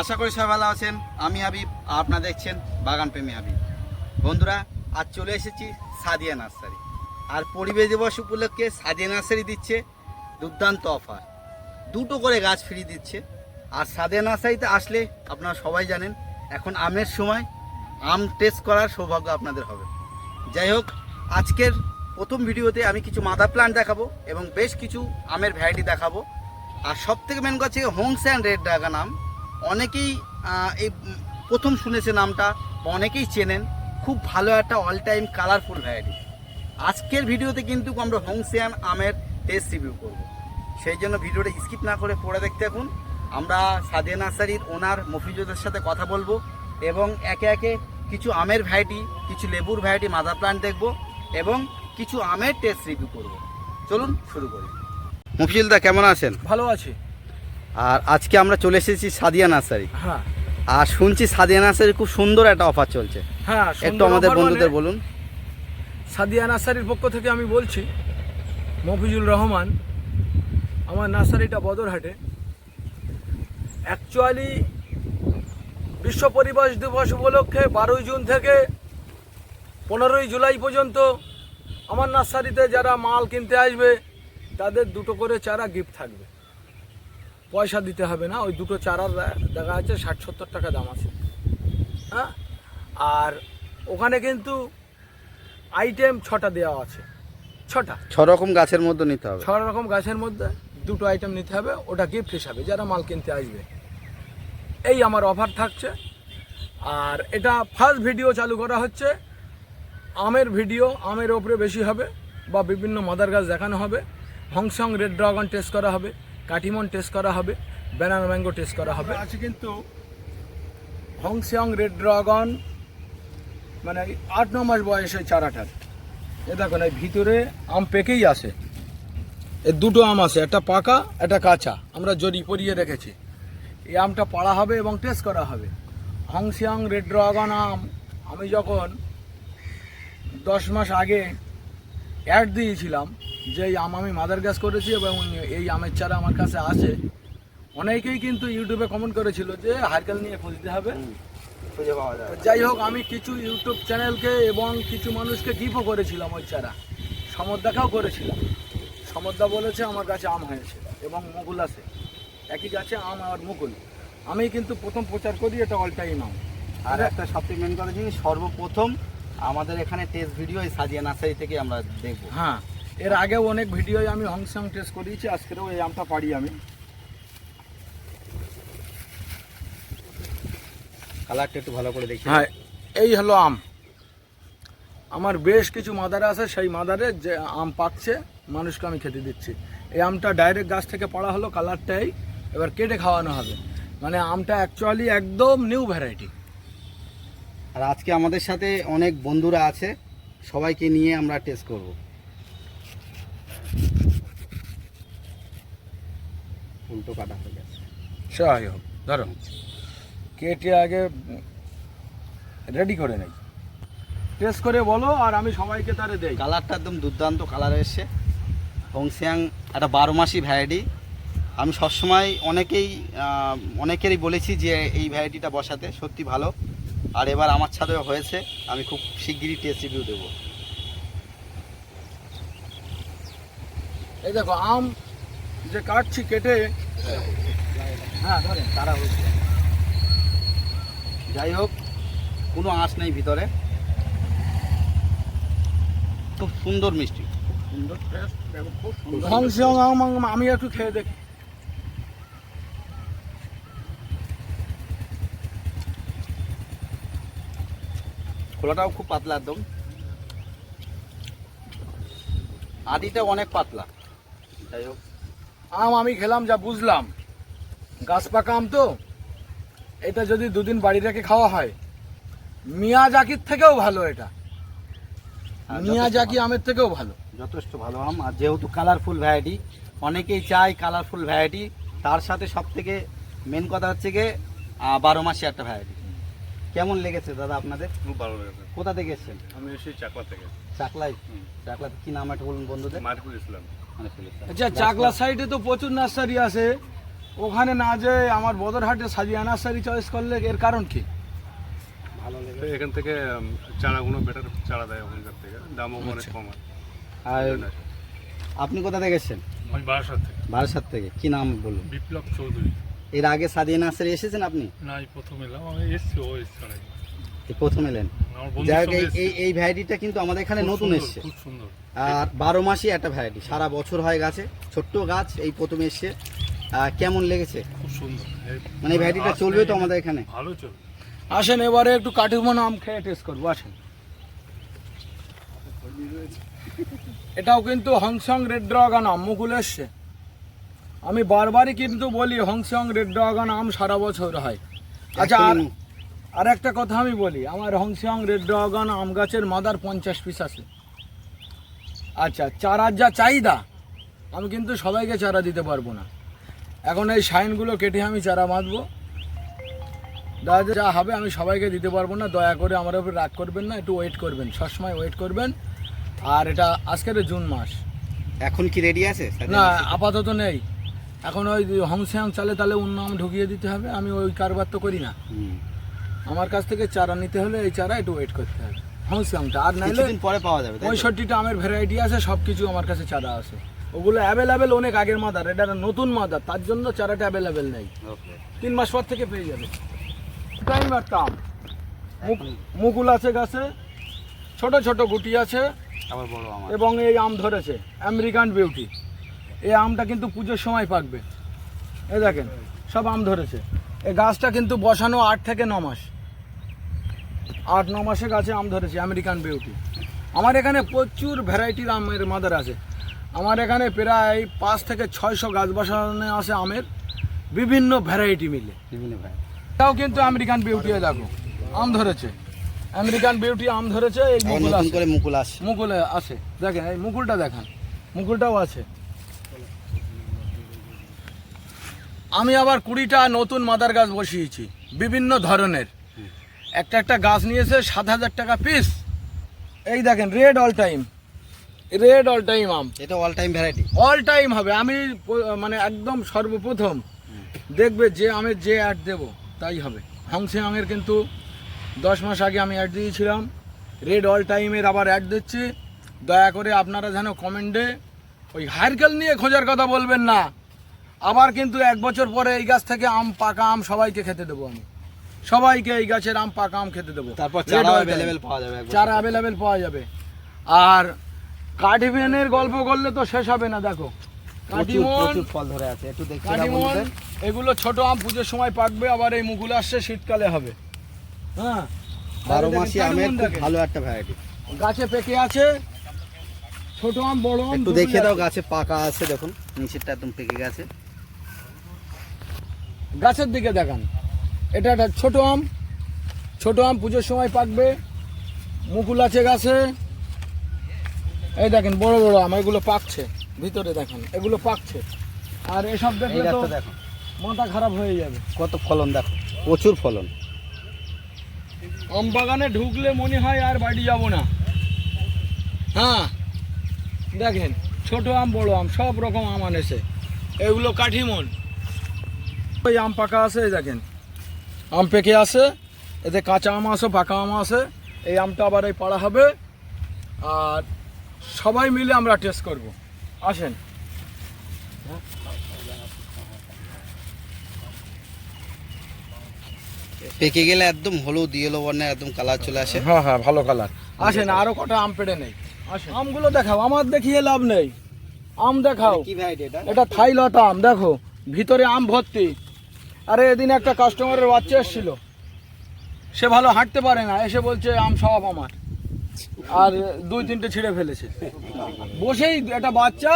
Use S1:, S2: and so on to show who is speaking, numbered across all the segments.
S1: আশা করি সবাই ভালো আছেন। আমি আর আপনারা দেখছেন বাগান প্রেমী হাবিব। বন্ধুরা, আজ চলে এসেছি সাদিয়া নার্সারি। আর পরিবেশ দিবস উপলক্ষে সাদিয়া নার্সারি দিচ্ছে দুর্দান্ত অফার। দুটো করে গাছ ফ্রি দিচ্ছে। আর সাদিয়া নার্সারিতে আসলে আপনারা সবাই জানেন, এখন আমের সময়, আম টেস্ট করার সৌভাগ্য আপনাদের হবে। যাই হোক, আজকের প্রথম ভিডিওতে আমি কিছু মাদার প্লান্ট দেখাবো এবং বেশ কিছু আমের ভ্যারাইটি দেখাবো। আর সব থেকে মেন কথা হোংস অ্যান্ড রেড ড্রাগন আম। অনেকেই এই প্রথম শুনেছে নামটা অনেকেই চেনেন। খুব ভালো একটা অল টাইম কালারফুল ভ্যারাইটি আজকের ভিডিওতে কিন্তু আমরা হোংসিয়ান আমের টেস্ট রিভিউ করব। সেই জন্য ভিডিওটা স্কিপ না করে পড়ে দেখতে থাকুন। আমরা সাদিয়া নার্সারির ওনার মফিজুদের সাথে কথা বলব এবং একে একে কিছু আমের ভ্যারাইটি কিছু লেবুর ভ্যারাইটি মাদার প্লান্ট দেখব এবং কিছু আমের টেস্ট রিভিউ করব। চলুন শুরু করি। মফিজুলদা, কেমন আছেন?
S2: ভালো আছে।
S1: আর আজকে আমরা চলে এসেছি সাদিয়া নার্সারি।
S2: হ্যাঁ।
S1: আর শুনছি সাদিয়া নার্সারি খুব সুন্দর একটা অফার চলছে।
S2: হ্যাঁ
S1: একটু আমাদের বন্ধুদের
S2: মানে
S1: বলুন।
S2: সাদিয়া নার্সারির পক্ষ থেকে আমি বলছি মফিজুল রহমান আমার নার্সারিটা বদরহাটে। অ্যাকচুয়ালি বিশ্ব পরিবেশ দিবস উপলক্ষে বারোই জুন থেকে পনেরোই জুলাই পর্যন্ত আমার নার্সারিতে যারা মাল কিনতে আসবে তাদের দুটো করে চারা গিফট থাকবে। পয়সা দিতে হবে না ওই দুটো চারার দেখা যাচ্ছে ষাট সত্তর টাকা দাম আছে। হ্যাঁ? আর ওখানে কিন্তু আইটেম ছটা দেওয়া আছে। ছটা।
S1: ছ রকম গাছের মধ্যে নিতে হবে।
S2: ছ রকম গাছের মধ্যে দুটো আইটেম নিতে হবে ওটা গিফট হিসাবে যারা মাল কিনতে আসবে। এই আমার অফার থাকছে। আর এটা ফার্স্ট ভিডিও চালু করা হচ্ছে। আমের ভিডিও আমের ওপরে বেশি হবে বা বিভিন্ন মাদার গাছ দেখানো হবে। হংসং রেড ড্রাগন টেস্ট করা হবে। কাটিমন টেস্ট করা হবে ব্যানানা ম্যাঙ্গো টেস্ট করা হবে। আছে কিন্তু হংসং রেড ড্রাগন মানে আট ন মাস বয়সে চারাটার এ দেখুন এই ভিতরে আম পেকেই আসে এর দুটো আম আছে একটা পাকা একটা কাঁচা। আমরা জড়ি পরিয়ে রেখেছি। এই আমটা পাড়া হবে এবং টেস্ট করা হবে। হংসিয়াং রেড ড্রাগন আম আমি যখন দশ মাস আগে অ্যাড দিয়েছিলাম যে আম আমি মাদার গ্যাস করেছি এবং এই আমের চারা আমার কাছে আছে অনেকেই কিন্তু ইউটিউবে কমেন্ট করেছিল যে হারকেল নিয়ে খুঁজতে হবে। যাই হোক আমি কিছু ইউটিউব চ্যানেলকে এবং কিছু মানুষকে গিফটও করেছিলাম ওই চারা। সমদ্দাকেও করেছিলাম। সমদ্দা বলেছে আমার কাছে আম হয়েছে এবং মুকুল আছে। একই গাছে আম আর মুকুল। আমি কিন্তু প্রথম প্রচার করি এটা অল টাইম আম।
S1: আর একটা সবথেকে মেন কথা জিনিস সর্বপ্রথম আমাদের এখানে টেস্ট ভিডিও এই সাদিয়া নার্সারি থেকে আমরা দেখব।
S2: হ্যাঁ। এর আগেও অনেক ভিডিও আমি হংসং টেস্ট করিয়েছি আজকেরও এই আমটা পারি আমি।
S1: কালারটা একটু ভালো করে দেখি
S2: হ্যাঁ এই হলো আম। আমার বেশ কিছু মাদারে আছে সেই মাদারে যে আম পাকছে মানুষকে আমি খেতে দিচ্ছি। এই আমটা ডাইরেক্ট গাছ থেকে পড়া হলো কালারটাই এবার কেটে খাওয়ানো হবে। মানে আমটা অ্যাকচুয়ালি একদম নিউ ভ্যারাইটি
S1: আর আজকে আমাদের সাথে অনেক বন্ধুরা আছে সবাইকে নিয়ে আমরা টেস্ট করব। উল্টো কাটা হয়ে গেছে।
S2: সহায় হোক ধরো। কেটে আগে রেডি করে নেই। টেস্ট করে বলো আর আমি সবাইকে তারে দেই।
S1: কালারটা একদম দুর্দান্ত কালার এসছে। হংসিয়াং একটা বারো মাসি ভ্যারাইটি। আমি সবসময় অনেকেই অনেকেরই বলেছি যে এই ভ্যারাইটিটা বসাতে সত্যি ভালো। আর এবার আমার ছাদেও হয়েছে। আমি খুব শিগগিরই টেস্ট রিভিউ দেবো।
S2: এই দেখো আম যে কাটছি কেটে হ্যাঁ ধরেন
S1: তারা হয়েছে। যাই হোক কোনো আঁশ নেই ভিতরে। খুব সুন্দর মিষ্টি। খুব সুন্দর
S2: আমি একটু খেয়ে দেখি।
S1: খোলাটাও খুব পাতলা একদম। আদিতে অনেক পাতলা। যাই হোক।
S2: আম আমি খেলাম যা বুঝলাম। গাছ পাকা আম তো? এটা যদি দুদিন বাড়ি রেখে খাওয়া হয়। মিয়া জাকির থেকেও ভালো এটা।
S1: মিয়া
S2: জাকি আমের থেকেও ভালো।
S1: যথেষ্ট ভালো আম আর যেহেতু কালারফুল ভ্যারাইটি অনেকেই চায় কালারফুল ভ্যারাইটি তার সাথে সব থেকে মেন কথা হচ্ছে গিয়ে বারো মাসে একটা ভ্যারাইটি কেমন লেগেছে দাদা আপনাদের?
S3: খুব ভালো লেগেছে।
S1: কোথা থেকে এসেছেন?
S3: আমি এসেছি চাকমা থেকে।
S1: চাকলাই
S3: হুম।
S1: চাকলাতে কি নাম একটা বলুন বন্ধুদের?
S3: মার্কুল ইসলাম।
S2: আচ্ছা চাকলা সাইডে তো প্রচুর নার্সারি আছে। ওখানে না যে আমার বদরহাটে সাজিয়া নার্সারি চয়েস করলে এর কারণ কি?
S3: তো এখান থেকে চারাগুলো বেটার চারা দেয় ওখানকার থেকে। দামও অনেক কম হয়
S1: আর আপনি কোথা থেকে এসেছেন?
S3: আমি বারাসাত থেকে।
S1: বারাসাত থেকে। কি নাম বলুন?
S3: বিপ্লব চৌধুরী।
S1: এর আগে সাদিয়া নার্সারি এসেছেন আপনি?
S3: না প্রথম এলাম। আমি এসছি ও এসছি
S1: প্রথম এলেন। যাই এই- এই এই ভ্যারাইটিটা কিন্তু আমাদের এখানে নতুন এসছে। আর বারো মাসই একটা ভ্যারাইটি সারা বছর হয় গাছে ছোট্ট গাছ এই প্রথম এসছে। কেমন লেগেছে?
S3: খুব সুন্দর।
S1: মানে এই ভ্যারাইটিটা চলবে তো আমাদের এখানে?
S3: ভালো চলবে।
S2: আসেন এবারে একটু কাঠিমন আম খেয়ে টেস্ট করব আসেন। এটাও কিন্তু হংসং রেড ড্রাগন আম মুকুল এসছে। আমি বারবারই কিন্তু বলি হংসং রেড ড্রাগন আম সারা বছর হয়। আচ্ছা আর আর একটা কথা আমি বলি আমার হংসং রেড ড্রাগন আম গাছের মাদার পঞ্চাশ পিস আছে। আচ্ছা চারার যা চাহিদা আমি কিন্তু সবাইকে চারা দিতে পারব না। এখন এই সাইনগুলো কেটে আমি চারা বাঁধবো। দাদা যা হবে আমি সবাইকে দিতে পারব না। দয়া করে আমার উপর রাগ করবেন না একটু ওয়েট করবেন সবসময় ওয়েট করবেন। আর এটা আজকের জুন মাস।
S1: এখন কি রেডি আছে?
S2: না আপাতত নেই। এখন ওই হংসিয়াং চালে তাহলে অন্য আম ঢুকিয়ে দিতে হবে আমি ওই কারবার তো করি না। আমার কাছ থেকে চারা নিতে হলে এই চারা একটু ওয়েট করতে হবে। হংসিয়াংটা আর নাইলে
S1: পরে পাওয়া যাবে
S2: পঁয়ষট্টিটা আমের ভ্যারাইটি আছে সব কিছু আমার কাছে চারা আছে। ওগুলো অ্যাভেলেবেল অনেক আগের মাদার এটা নতুন মাদার তার জন্য চারাটা অ্যাভেলেবেল নেই। তিন মাস পর থেকে পেয়ে যাবে। টাইম একটা আম মুকুল আছে গাছে ছোট ছোট গুটি আছে
S1: আবার বড় আমার
S2: এবং এই আম ধরেছে আমেরিকান বিউটি এই আমটা কিন্তু পুজোর সময় পাকবে। এই দেখেন সব আম ধরেছে। এই গাছটা কিন্তু বসানো আট থেকে ন মাস। আট ন মাসে গাছে আম ধরেছে আমেরিকান বিউটি আমার এখানে প্রচুর ভ্যারাইটির আমের মাদার আছে। আমার এখানে প্রায় পাঁচ থেকে ছয়শো গাছ বসানো আছে আমের। বিভিন্ন ভ্যারাইটি মিলে।
S1: বিভিন্ন
S2: এটাও কিন্তু আমেরিকান বিউটি দেখো আম ধরেছে। আমেরিকান বিউটি আম ধরেছে এই মুকুল আছে।
S1: মুকুল আসছে।
S2: মুকুলে আছে। দেখেন এই মুকুলটা দেখান। মুকুলটাও আছে। আমি আবার কুড়িটা নতুন মাদার গাছ বসিয়েছি বিভিন্ন ধরনের। একটা একটা গাছ নিয়েছে সাত হাজার টাকা পিস এই দেখেন red all time red all time আম।
S1: এটা all time variety
S2: all time হবে। আমি মানে একদম সর্বপ্রথম দেখবে যে আমের যে অ্যাড দেব তাই হবে। হংসে আমের কিন্তু দশ মাস আগে আমি অ্যাড দিয়েছিলাম। রেড অল টাইমের আবার অ্যাড দিচ্ছি। দয়া করে আপনারা যেন কমেন্টে ওই হারকেল নিয়ে খোঁজার কথা বলবেন না। আবার কিন্তু এক বছর পরে এই গাছ থেকে আম পাকা আম সবাইকে খেতে দেবো আমি। সবাইকে এই গাছের আম পাকা আম খেতে দেবো।
S1: তারপর চারা অ্যাভেলেবেল পাওয়া যাবে
S2: চারা অ্যাভেলেবেল পাওয়া যাবে। আর কাঠিমেনের গল্প করলে তো শেষ হবে না দেখো।
S1: ফল ধরে আছে একটু
S2: এগুলো ছোট আম পুজোর সময় পাকবে আবার এই মুকুল আসছে শীতকালে হবে। হ্যাঁ?
S1: বারো মাসি আমের খুব ভালো একটা ভ্যারাইটি
S2: গাছে পেকে আছে ছোট আম বড় আম
S1: একটু দাও গাছে পাকা আছে দেখুন নিচেরটা একদম পেকে গেছে।
S2: গাছের দিকে দেখান। এটা একটা ছোট আম। ছোট আম পুজোর সময় পাকবে। মুকুল আছে গাছে। এই দেখেন বড় বড় আম এগুলো পাকছে। ভিতরে দেখেন এগুলো পাকছে। আর এসব দেখলে তো
S1: দেখো।
S2: মাথা খারাপ হয়ে যাবে।
S1: কত ফলন দেখো প্রচুর ফলন।
S2: আম বাগানে ঢুকলে মনে হয় আর বাড়ি যাব না। হ্যাঁ দেখেন ছোট আম বড় আম সব রকম আম আনেছে। এগুলো কাঠিমন ওই আম পাকা আছে এই দেখেন। আম পেকে আছে এতে কাঁচা আম আছে পাকা আম আছে এই আমটা আবার এই পাড়া হবে। আর সবাই মিলে আমরা টেস্ট করব। আসেন।
S1: পেকে গেলে একদম হলুদ ইয়েলো বর্ণের একদম কালার চলে আসে।
S2: হ্যাঁ হ্যাঁ ভালো কালার আসেন আরও কটা আম পেড়ে নেই। আসেন। আমগুলো দেখাও আমার দেখিয়ে লাভ নেই। আম দেখাও।
S1: কি ভ্যারাইটি এটা?
S2: এটা থাই লতা আম দেখো। ভিতরে আম ভর্তি। আরে এদিন একটা কাস্টমারের বাচ্চা এসেছিল। সে ভালো হাঁটতে পারে না এসে বলছে আম সব আমার। আর দুই তিনটে ছিঁড়ে ফেলেছে। বসেই একটা বাচ্চা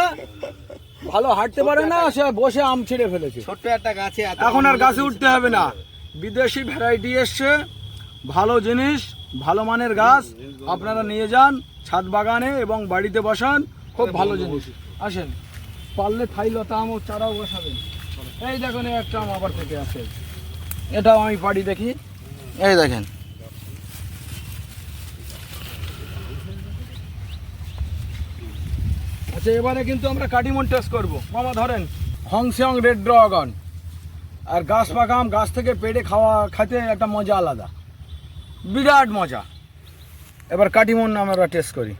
S2: ভালো হাঁটতে পারে না সে বসে আম ছিঁড়ে ফেলেছে।
S1: ছোট্ট একটা গাছে
S2: এখন আর গাছে উঠতে হবে না। বিদেশি ভ্যারাইটি এসছে ভালো জিনিস ভালো মানের গাছ আপনারা নিয়ে যান ছাদ বাগানে এবং বাড়িতে বসান খুব ভালো জিনিস। আসেন পারলে থাই লতা আম ও চারাও বসাবেন। এই দেখুন একটা আম আবার থেকে আছে। এটাও আমি পাড়ি দেখি। এই দেখেন। আচ্ছা এবারে কিন্তু আমরা কাটিমন টেস্ট করব। মামা ধরেন হংসং রেড ড্রাগন আর গাছ পাকা আম গাছ থেকে পেটে খাওয়া খেতে একটা মজা আলাদা। বিরাট মজা। এবার কাটিমন আমরা টেস্ট করি।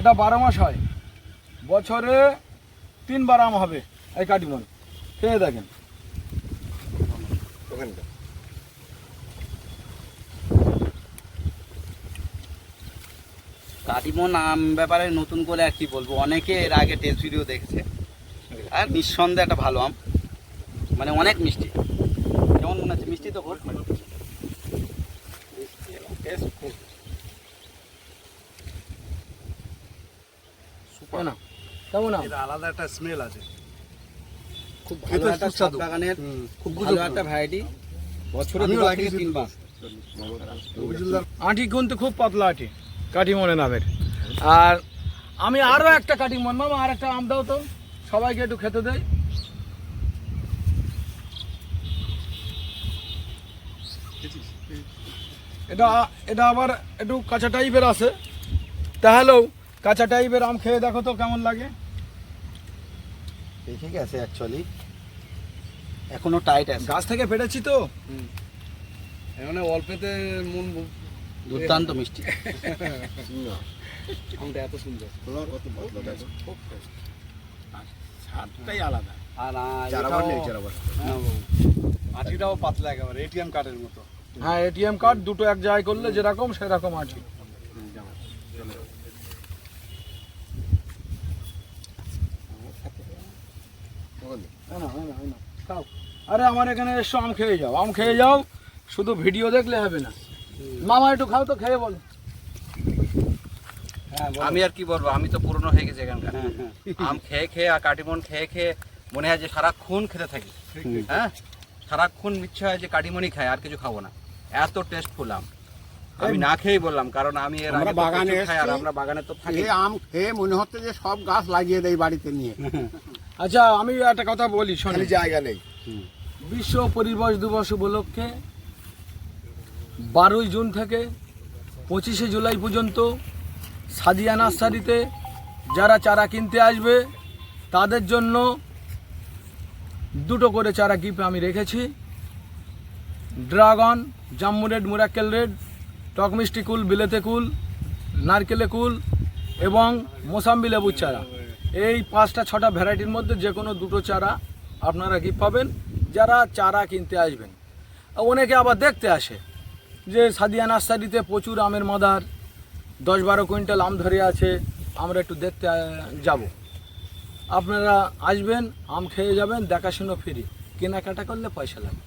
S2: এটা বারো মাস হয়। বছরে তিনবার আম হবে এই কাটিমন খেয়ে দেখেন।
S1: কাটিমন আম ব্যাপারে নতুন করে আর কি বলব? অনেকে এর আগে টেস্ট ভিডিও দেখেছে। আর নিঃসন্দেহে একটা ভালো আম। মানে অনেক মিষ্টি। কেমন মনে হচ্ছে? মিষ্টি তো খুব।
S2: কেমন কেমন?
S3: এটা আলাদা একটা স্মেল আছে।
S1: খুব ভালো একটা
S3: সুস্বাদু।
S1: বাগানের খুব ভালো একটা ভ্যারাইটি বছরে
S3: আমিও
S1: থেকে তিনবার।
S2: আঁটি কিন্তু খুব পাতলা আঁটি কাটিমনে নামের। আর আমি আরও একটা কাটিমন মামা আর একটা আম দাও তো। সবাইকে একটু খেতে দেয় এটা এটা আবার একটু কাঁচা টাইপের আছে। তাহলেও কাঁচা টাইপের আম খেয়ে দেখো তো কেমন লাগে।
S1: ঠিক আছে অ্যাকচুয়ালি এখনও টাইট আছে।
S2: গাছ থেকে পেটেছি তো।
S3: এখানে অল্পেতে মন
S1: দুর্দান্ত মিষ্টি।
S3: আমটা এত সুন্দর।
S2: স্বাদটাই আলাদা।
S1: আর
S3: চারাবার নেই চারাবার।
S1: হ্যাঁ,
S3: আটিটাও পাতলা একেবারে এটিএম কার্ডের মতো।
S2: হ্যাঁ এটিএম কার্ড দুটো এক জায়গায় করলে যেরকম সেরকম আঁটি না, না, না, না, না, খাও। আরে আমার এখানে এসো আম খেয়ে যাও। আম খেয়ে যাও শুধু ভিডিও দেখলে হবে না। মামা একটু খাও তো খেয়ে বলো। হ্যাঁ
S4: আমি আর কি বলব? আমি তো পুরনো হয়ে গেছি এখানকার।
S1: হ্যাঁ, হ্যাঁ।
S4: আম খেয়ে খেয়ে আর কাটিমন খেয়ে খেয়ে মনে হয় যে সারাক্ষণ খেতে থাকি। হ্যাঁ? সারাক্ষণ ইচ্ছা হয় যে কাটিমনি খাই আর কিছু খাব না। এত টেস্টফুল আম। আমি না খেয়েই বললাম কারণ আমি এর আগে
S5: বাগানে
S4: খাই আর আমরা বাগানে তো থাকি।
S5: আম খেয়ে মনে হচ্ছে যে সব গাছ লাগিয়ে দেয় বাড়িতে নিয়ে।
S2: আচ্ছা আমি একটা কথা বলি শোনো
S5: জায়গা নেই।
S2: বিশ্ব পরিবেশ দিবস উপলক্ষে বারোই জুন থেকে পঁচিশে জুলাই পর্যন্ত সাদিয়া নার্সারিতে যারা চারা কিনতে আসবে তাদের জন্য দুটো করে চারা গিফট আমি রেখেছি। ড্রাগন জাম্মু রেড মুরাক্কেল রেড টক মিষ্টি কুল বিলেতে কুল নারকেলে কুল এবং মোসাম্বি লেবুর চারা। এই পাঁচটা, ছটা ভ্যারাইটির মধ্যে যে কোনো দুটো চারা আপনারা গিফট পাবেন, যারা চারা কিনতে আসবেন। অনেকে আবার দেখতে আসে যে সাদিয়া নার্সারিতে প্রচুর আমের মাদার, দশ বারো কুইন্টাল আম ধরে আছে, আমরা একটু দেখতে যাব। আপনারা আসবেন, আম খেয়ে যাবেন, দেখাশুনো ফ্রি। কেনাকাটা করলে পয়সা লাগে।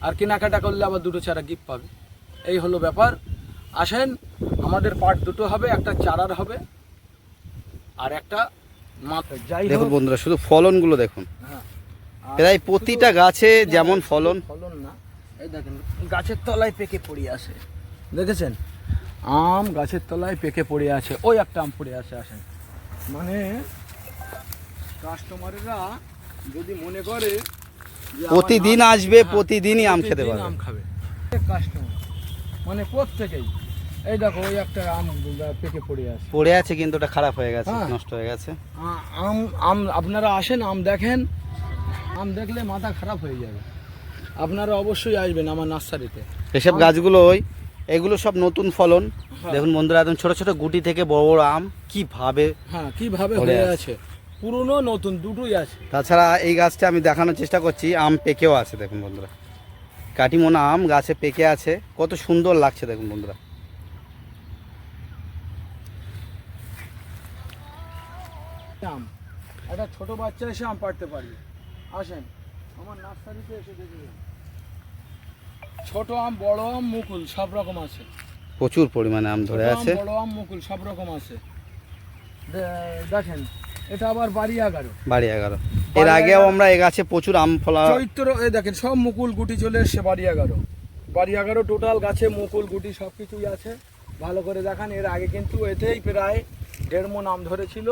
S2: আর কেনাকাটা করলে আবার দুটো চারা গিফট পাবে। এই হলো ব্যাপার। আসেন, আমাদের পার্ট দুটো হবে, একটা চারার হবে, আর একটা
S1: দেখুন বন্ধুরা শুধু ফলনগুলো দেখুন।
S2: হ্যাঁ,
S1: প্রায় প্রতিটা গাছে যেমন ফলন।
S2: ফলন না এই দেখেন গাছের তলায় পেকে পড়ে আছে দেখেছেন? আম গাছের তলায় পেকে পড়ে আছে ওই একটা আম পড়ে আছে আসেন। মানে কাস্টমাররা যদি মনে করে
S1: প্রতিদিন আসবে
S2: হ্যাঁ,
S1: প্রতিদিনই আম খেতে পারবে।
S2: আম খাবে। কাস্টমার মানে প্রত্যেকেই। এই দেখো ওই একটা আম পেকে পড়ে আছে।
S1: পড়ে আছে কিন্তু ওটা খারাপ হয়ে গেছে
S2: হ্যাঁ।
S1: নষ্ট হয়ে গেছে।
S2: আম আম আপনারা আসেন আম দেখেন। আম দেখলে মাথা খারাপ হয়ে যাবে। আপনারা অবশ্যই আসবেন আমার নার্সারিতে।
S1: এসব গাছগুলো ওই এগুলো সব নতুন ফলন।
S2: হ্যাঁ।
S1: দেখুন বন্ধুরা একদম ছোট ছোট গুটি থেকে বড় বড় আম কীভাবে
S2: হ্যাঁ কীভাবে হয়ে।
S1: আছে।
S2: পুরনো নতুন দুটোই আছে।
S1: তাছাড়া এই গাছটা আমি দেখানোর চেষ্টা করছি আম পেকেও আছে দেখুন বন্ধুরা। কাটিমোনা আম গাছে পেকে আছে কত সুন্দর লাগছে দেখুন বন্ধুরা।
S2: আম একটা ছোট বাচ্চা এসে আম পাড়তে পারবে আসেন আমার নার্সারিতে এসে দেখে যান। ছোট আম বড় আম মুকুল সব রকম আছে।
S1: প্রচুর পরিমাণে আম ধরে আছে।
S2: বড় আম মুকুল সব রকম আছে। দেখেন এটা আবার বাড়ি এগারো।
S1: বাড়ি এগারো। এর আগেও আমরা এই গাছে প্রচুর আম ফলা
S2: চৈত্র এই দেখেন সব মুকুল গুটি চলে এসছে বাড়ি এগারো। বাড়ি এগারো টোটাল গাছে মুকুল গুটি সব কিছুই আছে। ভালো করে দেখান এর আগে কিন্তু এতেই প্রায় দেড় মন আম ধরেছিল।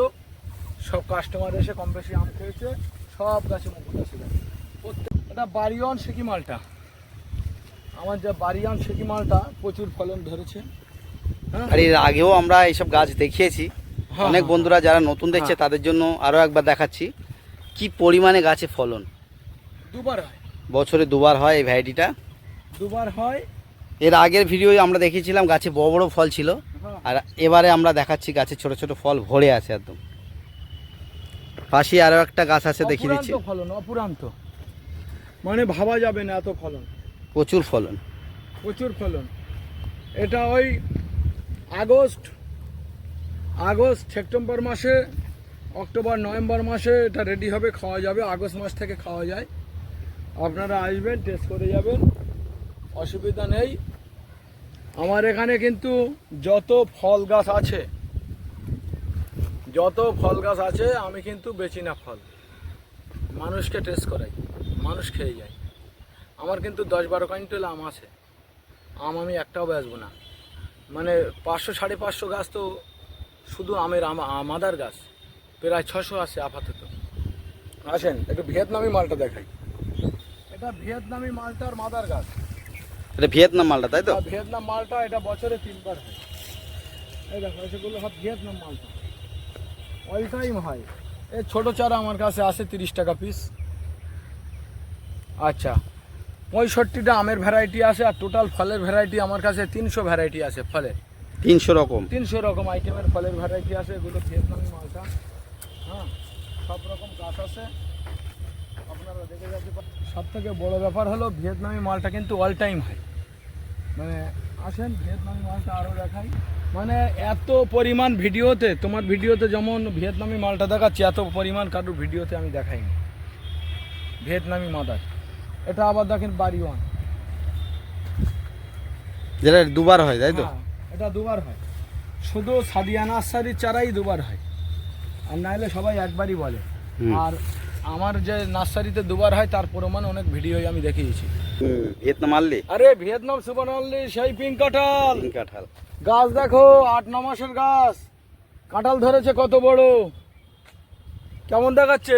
S2: সব কাস্টমার এসে কম বেশি আম খেয়েছে সব গাছে মুকুল। প্রত্যেক এটা বাড়িয়ন সিকি মালটা। আমার যে বাড়িয়ান সিকি মালটা প্রচুর ফলন ধরেছে। হ্যাঁ?
S1: আর এর আগেও আমরা এইসব গাছ দেখিয়েছি।
S2: হ্যাঁ,
S1: অনেক
S2: হ্যাঁ,
S1: বন্ধুরা যারা নতুন দেখছে। তাদের জন্য আরও একবার দেখাচ্ছি কি পরিমাণে গাছে ফলন?
S2: দুবার হয়।
S1: বছরে দুবার হয় এই ভ্যারাইটিটা?
S2: দুবার হয়।
S1: এর আগের ভিডিও আমরা দেখিয়েছিলাম গাছে বড় বড় ফল ছিল। আর এবারে আমরা দেখাচ্ছি গাছে ছোট ছোট ফল ভরে আছে একদম। পাশে আরও একটা গাছ আছে দেখিয়ে দিচ্ছি।
S2: অপুরান্ত ফলন অপুরান্ত। মানে ভাবা যাবে না এত ফলন।
S1: প্রচুর ফলন।
S2: প্রচুর ফলন। এটা ওই আগস্ট আগস্ট সেপ্টেম্বর মাসে অক্টোবর নভেম্বর মাসে এটা রেডি হবে খাওয়া যাবে। আগস্ট মাস থেকে খাওয়া যায়। আপনারা আসবেন টেস্ট করে যাবেন। অসুবিধা নেই। আমার এখানে কিন্তু যত ফল গাছ আছে যত ফল গাছ আছে আমি কিন্তু বেচি না ফল। মানুষকে টেস্ট করাই মানুষ খেয়ে যায়। আমার কিন্তু দশ বারো কুইন্টাল আম আছে। আম আমি একটাও বেচবো না। মানে পাঁচশো সাড়ে পাঁচশো গাছ তো শুধু আমের আম মাদার গাছ। প্রায় ছশো আছে আপাতত। আসেন একটু ভিয়েতনামি মালটা দেখাই। এটা ভিয়েতনামি মালটার মাদার গাছ।
S1: এটা ভিয়েতনাম মালটা তাই তো?
S2: ভিয়েতনাম মালটা এটা বছরে তিনবার হয়। এই দেখো সেগুলো সব ভিয়েতনাম মালটা। অল টাইম হয় এই ছোটো চারা আমার কাছে আসে তিরিশ টাকা পিস আচ্ছা পঁয়ষট্টিটা আমের ভ্যারাইটি আছে আর টোটাল ফলের ভ্যারাইটি আমার কাছে তিনশো ভ্যারাইটি আছে ফলের
S1: তিনশো রকম।
S2: তিনশো রকম আইটেমের ফলের ভ্যারাইটি আছে এগুলো ভিয়েতনামি মালটা। হ্যাঁ সব রকম গাছ আছে। আপনারা দেখে যাচ্ছে সব থেকে বড় ব্যাপার হলো ভিয়েতনামি মালটা কিন্তু অল টাইম হয় মানে আসেন ভিয়েতনামি মালটা আরও দেখাই। মানে এত পরিমাণ ভিডিওতে তোমার ভিডিওতে যেমন ভিয়েতনামি মালটা দেখাচ্ছি এত পরিমাণ কারোর ভিডিওতে আমি দেখাইনি। ভিয়েতনামি মাদার। এটা আবার দেখেন বাড়ি ওয়ান।
S1: যেটা দুবার হয় তাই তো?
S2: হ্যাঁ, এটা দুবার হয়। শুধু সাদিয়া নার্সারির চারাই দুবার হয়। আর নাহলে সবাই একবারই বলে। আর আমার যে নার্সারিতে দুবার হয় তার প্রমাণ অনেক ভিডিওই আমি দেখিয়েছি।
S1: ভিয়েতনাম আনলি?
S2: আরে ভিয়েতনাম সুপারনলি সেই পিঙ্ক কাঁঠাল।
S1: কাঁঠাল।
S2: গাছ দেখো আট ন মাসের গাছ। কাঁঠাল ধরেছে কত বড়। কেমন দেখাচ্ছে?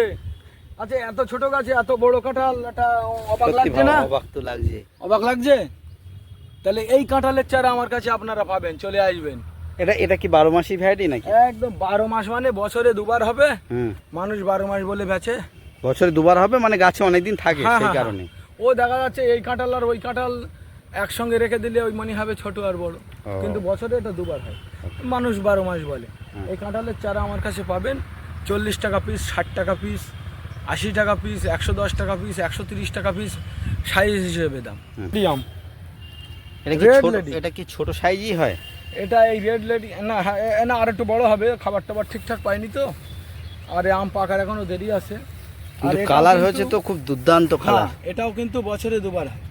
S2: আচ্ছা এত ছোট গাছে এত বড় কাঁঠাল এটা অবাক লাগছে না?
S1: অবাক তো লাগছে।
S2: অবাক লাগছে? তাহলে এই কাঁঠালের চারা আমার কাছে আপনারা পাবেন চলে আসবেন।
S1: এটা এটা কি বারো মাসই ভ্যারাইটি নাকি?
S2: একদম বারো মাস মানে বছরে দুবার হবে। মানুষ বারো মাস বলে বেচে।
S1: বছরে দুবার হবে মানে গাছে অনেকদিন থাকে
S2: হ্যাঁ,
S1: সেই
S2: হ্যাঁ,
S1: কারণে।
S2: ও দেখা যাচ্ছে এই কাঁঠাল আর ওই কাঁঠাল একসঙ্গে রেখে দিলে ওই মনে হবে ছোট আর বড়। কিন্তু বছরে এটা দুবার হয়। মানুষ বারো মাস বলে। এই কাঁঠালের চারা আমার কাছে পাবেন চল্লিশ টাকা পিস ষাট টাকা পিস আশি টাকা পিস একশো দশ টাকা পিস একশো তিরিশ টাকা পিস সাইজ হিসেবে দাম। দিয়াম
S1: এটা কি ছোট এটা কি ছোট সাইজই হয়?
S2: এটা এই রেড লেডি না হ্যাঁ, না আর একটু বড় হবে খাবার টাবার ঠিকঠাক পাইনি তো। আর আম পাকার এখনও দেরি আছে।
S1: কিন্তু কালার হয়েছে তো খুব দুর্দান্ত কালার
S2: হ্যাঁ, এটাও কিন্তু বছরে দুবার হয়।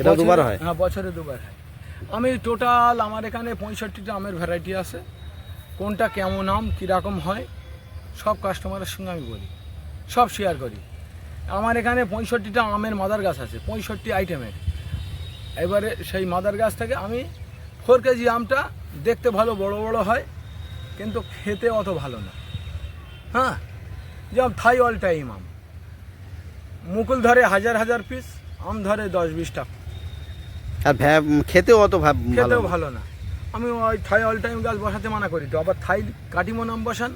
S1: এটাও দুবার হয়?
S2: হ্যাঁ বছরে দুবার হয়। আমি টোটাল আমার এখানে পঁয়ষট্টিটা আমের ভ্যারাইটি আছে। কোনটা কেমন আম কীরকম হয় সব কাস্টমারের সঙ্গে আমি বলি। সব শেয়ার করি। আমার এখানে পঁয়ষট্টিটা আমের মাদার গাছ আছে পঁয়ষট্টি আইটেমের এবারে সেই মাদার গাছ থেকে আমি ফোর কেজি আমটা দেখতে ভালো বড় বড় হয় কিন্তু খেতে অত ভালো না। হ্যাঁ যেমন থাই অল টাইম আম। মুকুল ধরে হাজার হাজার পিস আম ধরে দশ বিশটা।
S1: আর ভ্যা- খেতেও অত ভাব-
S2: খেতেও ভালো না। আমি ওই থাই অল টাইম গাছ বসাতে মানা করি তো আবার থাই কাটিমো নাম বসান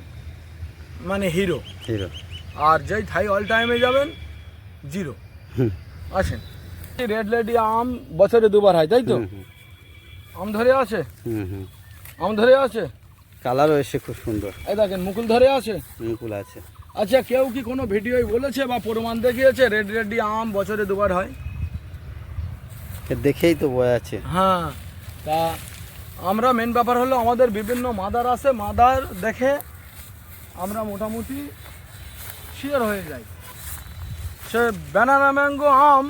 S2: মানে হিরো
S1: হিরো।
S2: আর যেই থাই অল টাইমে যাবেন জিরো। আসেন। রেড লেডি আম বছরে দুবার হয় তাই তো? আম ধরে আছে
S1: হুম, হুম।
S2: আম ধরে আছে
S1: কালারও এসে খুব সুন্দর।
S2: এই দেখেন মুকুল ধরে আছে
S1: মুকুল আছে।
S2: আচ্ছা কেউ কি কোনো ভিডিওই বলেছে বা প্রমাণ দেখিয়েছে? রেড রেডি আম বছরে দুবার হয়?
S1: দেখেই তো বোঝা যাচ্ছে
S2: হ্যাঁ তা আমরা মেন ব্যাপার হলো আমাদের বিভিন্ন মাদার আছে মাদার দেখে আমরা মোটামুটি শিওর হয়ে যাই। সে ব্যানানা ম্যাঙ্গো আম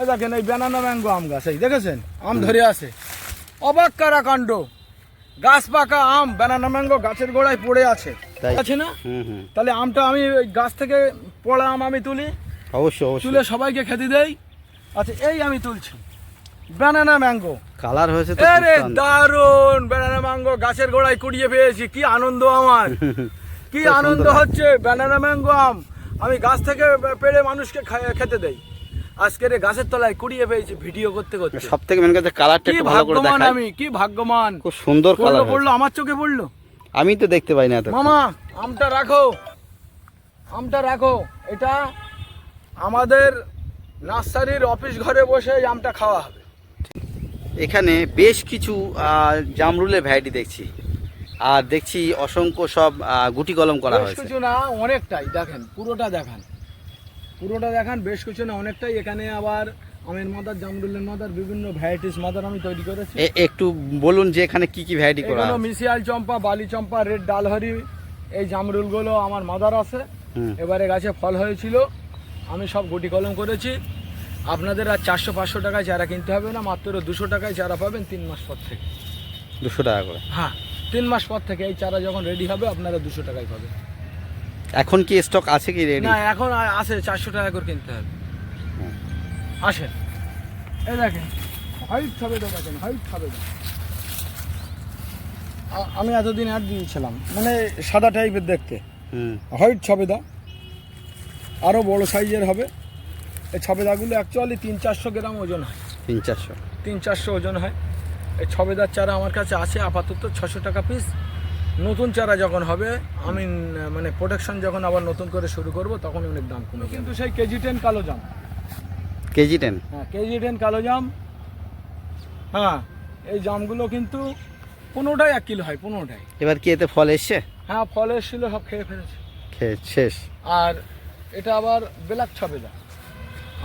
S2: এ দেখেন এই ব্যানানা ম্যাঙ্গো আম গাছ এই দেখেছেন? আম ধরে আছে। অবাক কারা কাণ্ড। গাছ পাকা আম ব্যানানা ম্যাঙ্গো গাছের গোড়ায় পড়ে আছে।
S1: তাই।
S2: আছে না? তাহলে আমটা আমি গাছ থেকে পড়া আম আমি তুলি।
S1: অবশ্যই অবশ্যই।
S2: তুলে সবাইকে খেতে দেই। আচ্ছা এই আমি তুলছি। ব্যানানা ম্যাঙ্গো
S1: কালার হয়েছে তো
S2: আরে দারুণ ব্যানানা ম্যাঙ্গো গাছের গোড়ায় কুড়িয়ে পেয়েছি। কি আনন্দ আমার! কি আনন্দ হচ্ছে ব্যানানা ম্যাঙ্গো আম। আমি গাছ থেকে পেড়ে মানুষকে খেতে দেই। আজকের গাছের তলায় কুড়িয়ে পেয়েছি ভিডিও করতে করতে।
S1: সব থেকে মেন কথা কালারটা
S2: কি
S1: একটু ভালো করে দেখাই।
S2: আমি কি ভাগ্যমান
S1: খুব সুন্দর কালার
S2: পড়ল আমার চোখে পড়ল?
S1: আমি তো দেখতে পাই না
S2: মামা আমটা রাখো। আমটা রাখো। এটা আমাদের নার্সারির অফিস ঘরে বসে আমটা খাওয়া হবে।
S1: এখানে বেশ কিছু জামরুলের ভ্যারাইটি দেখছি। আর দেখছি অসংখ্য সব গুটি কলম করা হয়েছে।
S2: কিছু না অনেকটাই। দেখেন পুরোটা দেখান। পুরোটা দেখান বেশ কিছু না অনেকটাই। এখানে আবার আমের মাদার জামরুলের মাদার বিভিন্ন ভ্যারাইটিস মাদার আমি তৈরি করেছি।
S1: একটু বলুন যে এখানে কি কি ভ্যারাইটি করা আছে?
S2: মিশিয়াল চম্পা বালি চম্পা রেড ডালহরি এই জামরুলগুলো আমার মাদার আছে। এবারে গাছে ফল হয়েছিল আমি সব গুটি কলম করেছি। আপনাদের আর চারশো পাঁচশো টাকায় চারা কিনতে হবে না মাত্র দুশো টাকায় চারা পাবেন তিন মাস পর থেকে।
S1: দুশো টাকা করে?
S2: হ্যাঁ তিন মাস পর থেকে এই চারা যখন রেডি হবে আপনারা দুশো টাকায় পাবেন।
S1: এখন কি স্টক আছে কি রেডি
S2: না এখন আছে চারশো টাকা করে কিনতে হবে। আসেন। এই দেখেন হোয়াইট সবেদা দেখেন হোয়াইট আ- আমি এতদিন অ্যাড দিয়েছিলাম মানে সাদা টাইপের দেখতে।
S1: হুম।
S2: হোয়াইট ছবেদা আরও বড় সাইজের হবে। এই ছবেদাগুলো অ্যাকচুয়ালি তিন চারশো গ্রাম ওজন হয়।
S1: তিন চারশো।
S2: তিন চারশো ওজন হয়। এই ছবেদার চারা আমার কাছে আছে আপাতত ছশো টাকা পিস নতুন চারা যখন হবে আমি মানে প্রোটেকশন যখন আবার নতুন করে শুরু করব তখন অনেক দাম কমে কিন্তু সেই কেজি টেন কালো জাম।
S1: কেজি টেন
S2: হ্যাঁ কেজি টেন কালো জাম। হ্যাঁ এই জামগুলো কিন্তু পনেরোটাই এক কিলো হয় পনেরোটাই
S1: এবার কি এতে ফল এসছে?
S2: হ্যাঁ ফল এসেছিল সব খেয়ে ফেলেছে।
S1: খেয়ে শেষ।
S2: আর এটা আবার ব্ল্যাক ছবেদা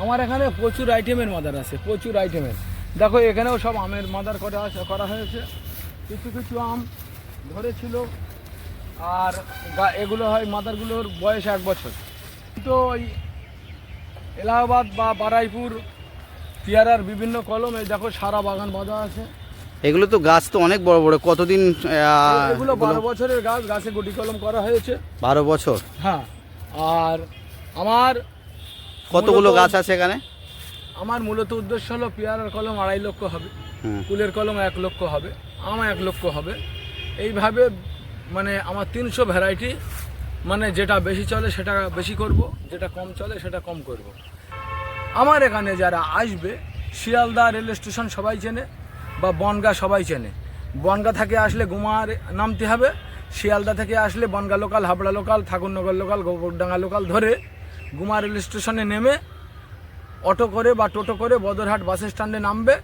S2: আমার এখানে প্রচুর আইটেমের মাদার আছে প্রচুর আইটেমের দেখো এখানেও সব আমের মাদার করা আছে করা হয়েছে। কিছু কিছু আম ধরেছিল আর এগুলো হয় মাদারগুলোর বয়স এক বছর। তো ওই এলাহাবাদ বা বারাইপুর পেয়ারার বিভিন্ন কলম এই দেখো সারা বাগান বাঁধা আছে।
S1: এগুলো তো গাছ তো অনেক বড় বড়। কতদিন
S2: এগুলো? বারো বছরের গাছ গাছে গুটি কলম করা হয়েছে।
S1: বারো বছর?
S2: হ্যাঁ আর আমার
S1: কতগুলো গাছ আছে এখানে?
S2: আমার মূলত উদ্দেশ্য হলো পেয়ারার কলম আড়াই লক্ষ হবে। কুলের কলম এক লক্ষ হবে আম এক লক্ষ হবে। এইভাবে মানে আমার তিনশো ভ্যারাইটি মানে যেটা বেশি চলে সেটা বেশি করব, যেটা কম চলে সেটা কম করব। আমার এখানে যারা আসবে, শিয়ালদা রেল স্টেশন সবাই চেনে বা বনগা সবাই চেনে বনগা থেকে আসলে গুমার নামতে হবে, শিয়ালদা থেকে আসলে Bangaon local, Habra local, Thakurnagar local, Gobardanga local ধরে গুমা রেল স্টেশনে নেমে অটো করে বা টোটো করে বদরহাট বাস স্ট্যান্ডে নামবে,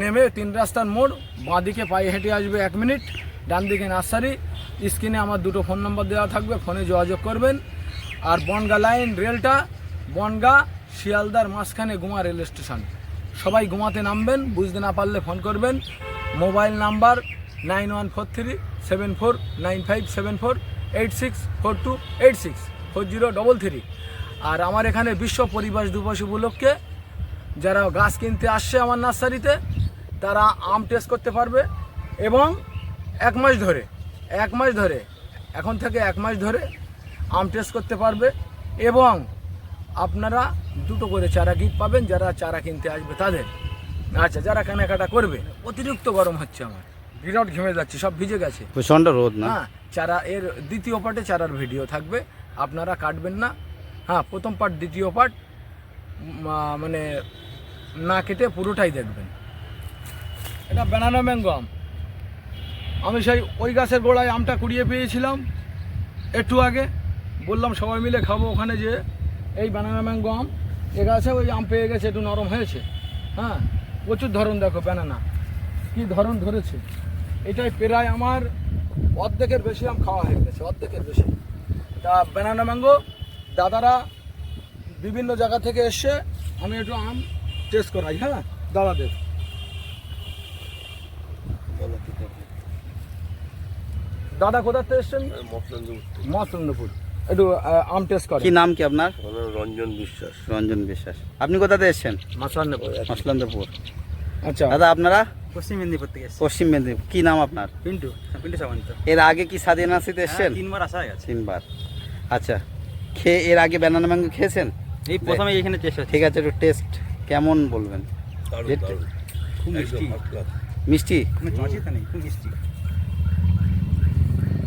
S2: নেমে তিন রাস্তার মোড়, বাঁদিকে পায়ে হেঁটে আসবে এক মিনিট ডান দিকে নার্সারি স্ক্রিনে আমার দুটো ফোন নম্বর দেওয়া থাকবে, ফোনে যোগাযোগ করবেন। আর বনগা লাইন রেলটা, বনগা শিয়ালদার মাঝখানে গুমা রেল স্টেশন। সবাই ঘুমাতে নামবেন, বুঝতে না পারলে ফোন করবেন। Mobile number nine one four three, seven four, nine five seven four, eight six, four two eight six, four zero double three. আর আমার এখানে বিশ্ব পরিবেশ দিবস উপলক্ষে যারা গাছ কিনতে আসছে আমার নার্সারিতে, তারা আম টেস্ট করতে পারবে এবং এক মাস ধরে এক মাস ধরে এখন থেকে এক মাস ধরে আম টেস্ট করতে পারবে এবং আপনারা দুটো করে চারা গিফট পাবেন যারা চারা কিনতে আসবে তাদের। আচ্ছা যারা কেনাকাটা করবে অতিরিক্ত গরম হচ্ছে আমার। বিরাট ঘেমে যাচ্ছে সব ভিজে গেছে।
S1: প্রচণ্ড রোদ না?
S2: হ্যাঁ চারা এর দ্বিতীয় পার্টে চারার ভিডিও থাকবে আপনারা কাটবেন না। হ্যাঁ প্রথম পার্ট দ্বিতীয় পার্ট মানে না কেটে পুরোটাই দেখবেন। এটা ব্যানানা ম্যাঙ্গো আম। আমি সেই ওই গাছের গোড়ায় আমটা কুড়িয়ে পেয়েছিলাম একটু আগে। বললাম, সবাই মিলে খাব ওখানে যে এই ব্যানানা ম্যাঙ্গো আম। এ গাছে ওই আম পেয়ে গেছে, একটু নরম হয়েছে। হ্যাঁ প্রচুর ধরন দেখো ব্যানানা কি ধরন ধরেছে? এটাই প্রায় আমার অর্ধেকের বেশি আম খাওয়া হয়ে গেছে, অর্ধেকের বেশি। তা ব্যানানা ম্যাঙ্গো দাদারা বিভিন্ন জায়গা থেকে এসে আমি একটু আম টেস্ট করাই হ্যাঁ দাদাদের। দাদা কোথা থেকে এসছেন? মসলন্দপুর একটু আম টেস্ট করে
S1: কি নাম কি আপনার?
S5: রঞ্জন বিশ্বাস।
S1: রঞ্জন বিশ্বাস। আপনি কোথাতে এসেছেন?
S2: মসলন্দপুর
S1: মসলন্দপুর
S2: আচ্ছা।
S1: দাদা আপনারা?
S6: পশ্চিম মেদিনীপুর থেকে
S1: পশ্চিম মেদিনীপুর। কি নাম আপনার?
S6: পিন্টু। পিন্টু সামন্ত।
S1: এর আগে কি নার্সিতে এসেছেন
S6: হ্যাঁ, তিনবার আসা গেছে।
S1: তিনবার। আচ্ছা। খেয়ে এর আগে ব্যানানা ম্যাঙ্গো খেয়েছেন?
S6: এই প্রথমে এখানে চেষ্টা
S1: ঠিক আছে একটু টেস্ট কেমন বলবেন?
S6: খুব মিষ্টি।
S1: মিষ্টি?
S6: মিষ্টি।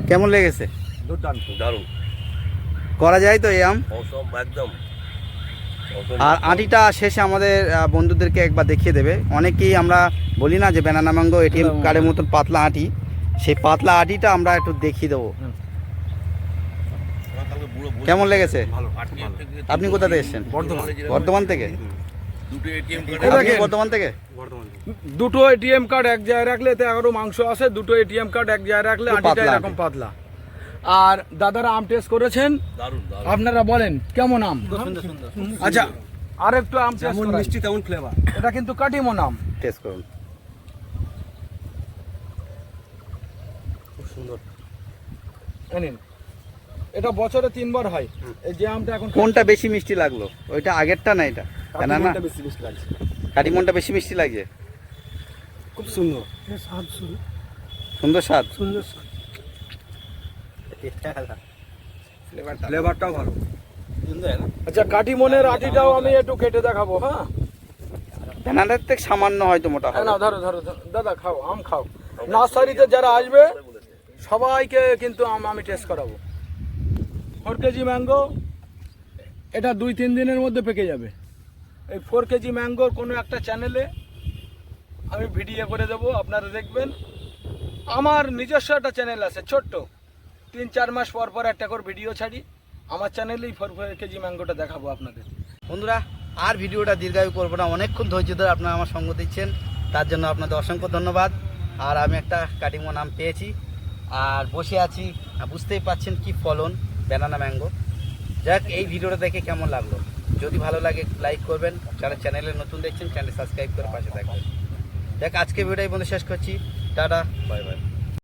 S1: কেমন লেগেছে?
S6: দুর্দান্ত।
S5: দারুণ।
S1: করা যায় তো এই আম?
S5: একদম।
S1: আর আটিটা শেষে আমাদের বন্ধুদেরকে একবার দেখিয়ে দেবে। অনেকেই আমরা বলি না যে ব্যানানা ম্যাঙ্গো এটিএম কার্ডের মতন পাতলা আটি। সেই পাতলা আটিটা আমরা একটু দেখিয়ে দেবো। কেমন লেগেছে? আপনি কোথা থেকে এসেছেন?
S3: বর্ধমান।
S1: বর্ধমান থেকে। বর্ধমান থেকে?
S2: দুটো এটিএম কার্ড এক জায়গায় রাখলে এতে এগারো মাংস আসে দুটো এটিএম কার্ড এক জায়গায় রাখলে আটিটা এরকম পাতলা। আর দাদারা আম টেস্ট করেছেন? আপনারা বলেন কেমন আম? আচ্ছা আর একটু আম টেস্ট মিষ্টি
S3: তেমন ফ্লেভার
S2: এটা কিন্তু কাটিমন আম।
S1: টেস্ট করুন।
S2: এটা বছরে তিনবার হয়। এই যে আমটা এখন
S1: কোনটা বেশি মিষ্টি লাগল? ওইটা আগেরটা না এটা?
S2: বেশি লাগছে।
S1: কাটিমনটা বেশি মিষ্টি লাগছে।
S2: খুব সুন্দর।
S1: সুন্দর স্বাদ?
S3: ফ্লেভারটাও ভালো।
S2: আচ্ছা কাটিমনের আটিটাও আমি একটু কেটে দেখাবো হ্যাঁ?
S1: ব্যানানার থেকে সামান্য হয়তো মোটা
S2: হ্যাঁ, না ধরো ধরো। দাদা খাও আম খাও। নার্সারিতে যারা আসবে সবাইকে কিন্তু আম আমি টেস্ট করাবো। ফোর কেজি ম্যাঙ্গো এটা দুই তিন দিনের মধ্যে পেকে যাবে। এই ফোর কেজি ম্যাঙ্গোর কোনো একটা চ্যানেলে আমি ভিডিও করে দেবো, আপনারা দেখবেন। আমার নিজস্ব একটা চ্যানেল আছে, ছোট্ট। তিন, চার মাস পর পর একটা করে ভিডিও ছাড়ি। আমার চ্যানেলেই ফোর কেজি ম্যাঙ্গোটা দেখাবো আপনাদের।
S1: বন্ধুরা, আর ভিডিওটা দীর্ঘায়ু করব না, অনেকক্ষণ ধৈর্য ধরে আপনারা আমার সঙ্গ দিচ্ছেন। তার জন্য আপনাদের অসংখ্য ধন্যবাদ। আর আমি একটা কাটিমো নাম পেয়েছি। আর বসে আছি বুঝতেই পাচ্ছেন কি ফলন ব্যানানা ম্যাঙ্গো যাক, এই ভিডিওটা দেখে কেমন লাগল? যদি ভালো লাগে লাইক করবেন। যারা চ্যানেলে নতুন দেখছেন চ্যানেল সাবস্ক্রাইব করে পাশে থাকবেন। দেখ আজকে ভিডিও বন্ধু শেষ করছি। Tata bye bye.